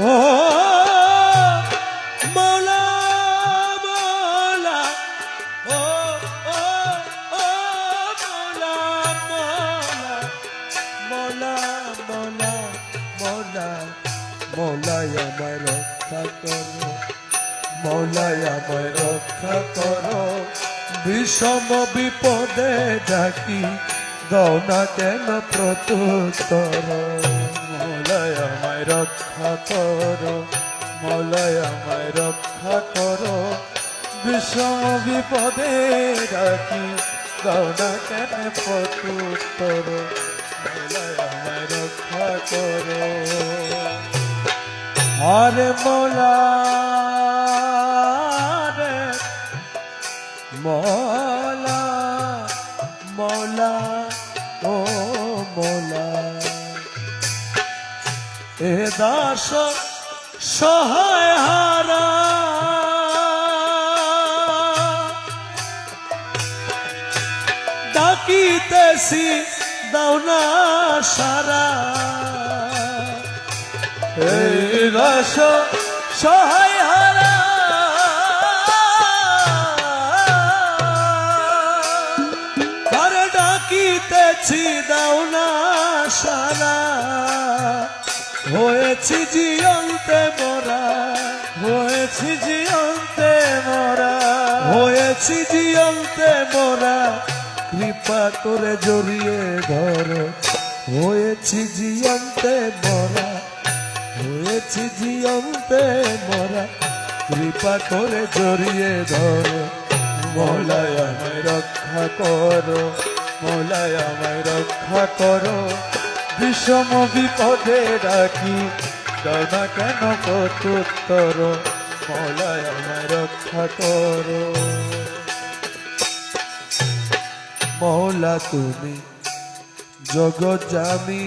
ও মৌলা মৌলা ও ও ও মৌলা মৌলা মৌলা মৌলা মৌলাই আমায় রক্ষা করো মৌলাই আমায় রক্ষা বিষম বিপদে ডাকি দাও কেন প্রত্যুত্তর মৌলাই আমায় রক্ষা করো, মলয় আমায় রক্ষা করো। বিষম বিপদে রাখি দাও কেন প্রত্যুত্তর মলয় আমায় রক্ষা করো। আরে মোলা এ দাস সহায় হারা। ডাকিতেছি দাও সারা। এ দাস সহায় হয়েছি জিয়ন্তে মরা, হয়েছি জিয়ন্তে মরা, হয়েছি জিয়ন্তে মরা। কৃপা করে জড়িয়ে ধরো, হয়েছি জিয়ন্তে মরা, হয়েছি জিয়ন্তে মরা। কৃপা করে জড়িয়ে ধরো মৌলায় আমায় রক্ষা করো মৌলায় আমায় রক্ষা করো। বিষম বিপদে ডাকি। না কেন কতুত্তর রক্ষা করো। মৌলা তুমি জগৎ জামি।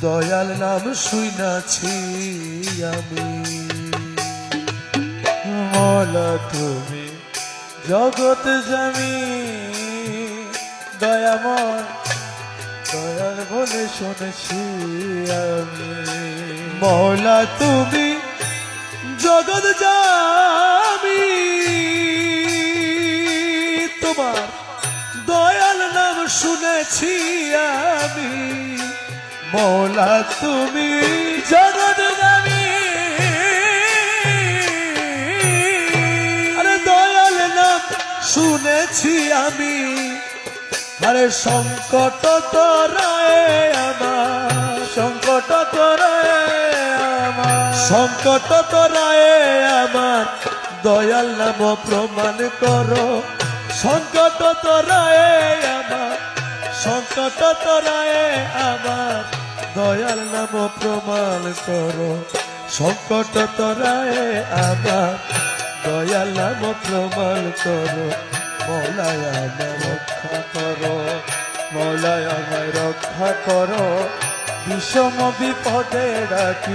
দয়াল নাম শুইনাছি আমি। মৌলা তুমি জগৎ জামি। দয়াময় দয়াল বলে শুনেছি আমি। মৌলা, তুমি জগৎ জামি তোমার দয়াল নাম শুনেছি আমি। মৌলা, তুমি জগৎ জামি আরে দয়াল নাম শুনেছি আমি। আরে সংকট তোরায় আমার, সংকট তোরায় আমার। সংকট তোরায় আমার, দয়াল নাম প্রমাণ করো। সংকট তোরায় আমার, সংকট তোরায় আমার, দয়াল নাম প্রমাণ করো। সংকট তোরায় আমার, দয়াল নাম প্রমাণ করো। মৌলায় আমায় রক্ষা করো। মৌলায় আমায় রক্ষা করো বিষম বিপদে ডাকি